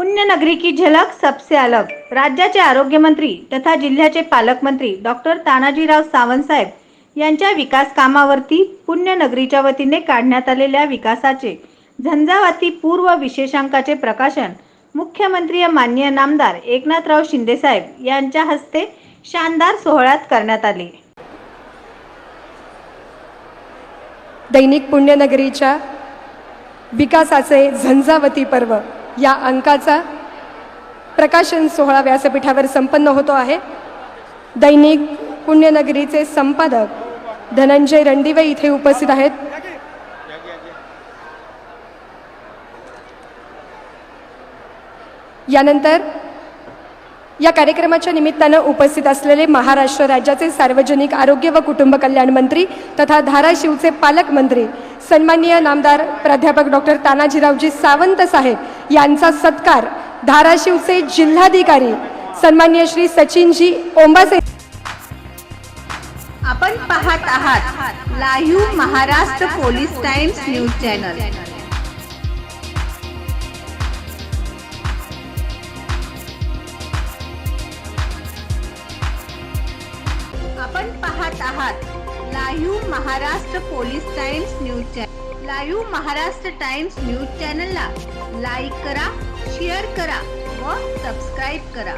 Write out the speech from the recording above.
पुण्यनगरी की झलक सबसे अलग। राज्याचे आरोग्यमंत्री तथा जिल्ह्याचे पालकमंत्री डॉक्टर तानाजीराव सावंत साहेब यांच्या विकास कामावरती पुण्यनगरीच्या वतीने काढण्यात आलेल्या विकासाचे झंझावाती पूर्व विशेषांकाचे प्रकाशन मुख्यमंत्री मान्य नामदार एकनाथराव शिंदेसाहेब यांच्या हस्ते शानदार सोहळ्यात करण्यात आले. दैनिक पुण्यनगरीच्या विकासाचे झंझावती पर्व. या अंकाचा प्रकाशन सोहळा व्यासपीठावर संपन्न होतो आहे. दैनिक पुण्यनगरीचे संपादक धनंजय रणदिवे इथे उपस्थित आहेत. यानंतर या कार्यक्रमाच्या निमित्तानं उपस्थित असलेले महाराष्ट्र राज्याचे सार्वजनिक आरोग्य व कुटुंब कल्याण मंत्री तथा धाराशिवचे पालकमंत्री सन्माननीय नामदार प्राध्यापक डॉक्टर तानाजीरावजी सावंत साहेब यांचा सत्कार धाराशिवचे जिल्हाधिकारी सन्मान्य श्री सचिनजी ओंबासे आपण पाहत आहात live Maharashtra police times news channel. आपण पाहत आहात live Maharashtra police times news channel. Live Maharashtra times news चॅनलला लाईक करा शेअर करा व सबस्क्राईब करा.